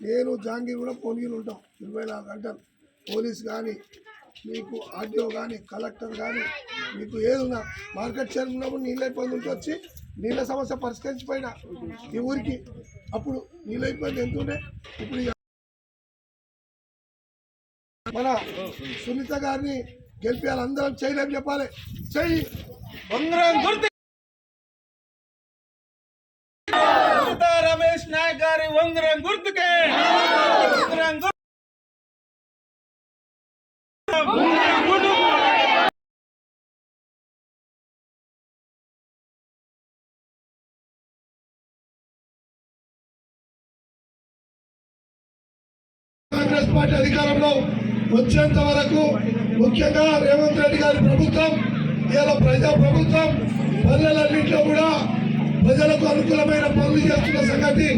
నేను జాంగీర్ కూడా ఫోన్గిరి ఉంటాం. ఇరవై నాలుగు గంటలు. పోలీస్ కానీ మీకు ఆర్టీఓ కానీ కలెక్టర్ కానీ మీకు ఏదున్నా మార్కెట్ షేర్ ఉన్నప్పుడు నీళ్ళ ఇబ్బంది వచ్చి నీళ్ళ సమస్య పరిష్కరించిపోయినా ఈ ఊరికి. అప్పుడు నీళ్ళ ఇబ్బంది ఎంత ఇప్పుడు మన సునీత గారిని గెలిపేయాలి అందరం చేయలేం చెప్పాలి. చెయ్యి. రమేష్ నాయక్ గారి ఉంగరం గుర్తుకే కాంగ్రెస్ పార్టీ అధికారంలో వచ్చేంత వరకు ముఖ్యంగా రేవంత్ రెడ్డి గారి ప్రభుత్వం ఇవాళ ప్రజా ప్రభుత్వం పల్లెలన్నింటిలో కూడా ప్రజలకు అనుకూలమైన పనులు చేస్తున్న సంగతి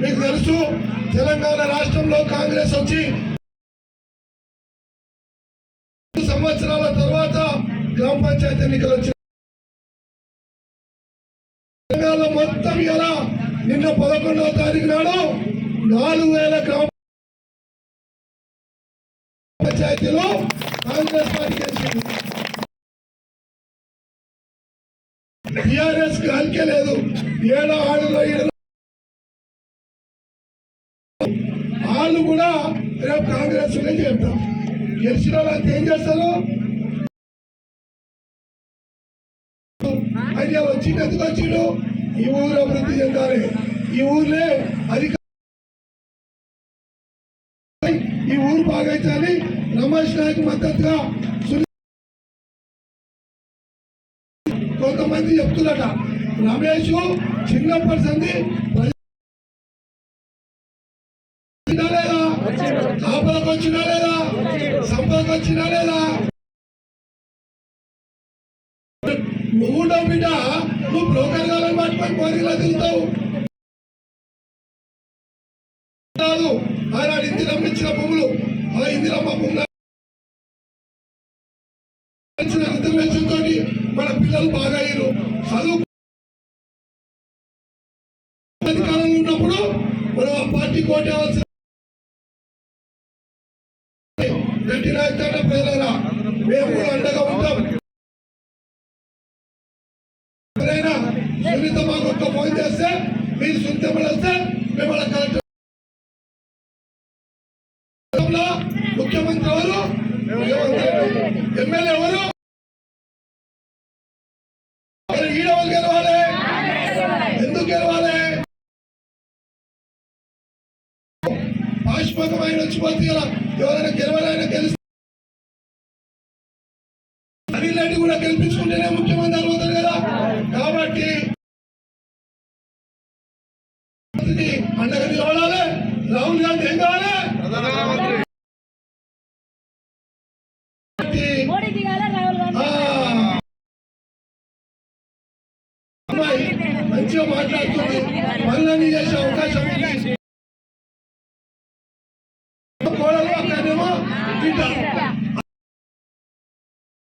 మీకు తెలుసు. తెలంగాణ రాష్ట్రంలో కాంగ్రెస్ వచ్చి సంవత్సరాల తర్వాత గ్రామ పంచాయతీ ఎన్నికలు వచ్చాయి మొత్తం ఎలా నిన్న పదకొండవ తారీఖు నాడు నాలుగు వేల గ్రామ పంచాయతీలో కాంగ్రెస్ పార్టీ గెలిచింది. టిఆర్ఎస్ గాలికే లేదు. ఏడో ఆడులో వాళ్ళు కూడా రేపు కాంగ్రెస్ చెప్తాం గెలిచిన వాళ్ళకి ఏం చేస్తారు? ఐడియా వచ్చింది ఎందుకు వచ్చిండు? ఈ ఊరు అభివృద్ధి చెందాలి. ఈ ఊర్లే అధిక ఈ ఊరు బాగైతే రమేష్ నాయక్ మద్దతుగా కొంతమంది చెప్తున్నట. రమేష్ చిన్నప్పటి సంది ఆపదకు వచ్చినా లేదా? సంపదకు వచ్చినా లేదా? నువ్వు బిడ్డ. నువ్వు బ్రోకర్ గాలను పట్టుకొని కోరికలా తిరుగుతావు. కాదు ఆయన ఇంటి నమ్మించిన భూములు ఆ ఇందిరమ్మ భూములు ఇచ్చిన మన పిల్లలు బాగా అయ్యారు. చదువు అధికారంలో ఉన్నప్పుడు మనం ఆ పార్టీ కోటేవలసిన గట్టి రాజధాని ప్రజలరా మేము అండగా ఉంటాం. ఎవరైనా సునీత మాకు ఒక్క ఫోన్ చేస్తే మీరు సునీత వస్తే మిమ్మల్ని కలెక్టర్ ముఖ్యమంత్రి ఎవరు? ఎమ్మెల్యే ఎవరు? మరి గెలవాలి? ఎందుకు గెలవాలి? పాష్పకమైన వచ్చిపోతుంది కదా ఎవరైనా గెలవాలైనా గెలిస్తే అనిల్ కూడా గెలిపించుకుంటేనే ముఖ్యమంత్రి అవుతారు కదా. కాబట్టి అండగా నిలబడాలి రాహుల్ గాంధీ ఏం కావాలి? మంచిగా మాట్లాడుతుంది. పనులన్నీ చేసే అవకాశం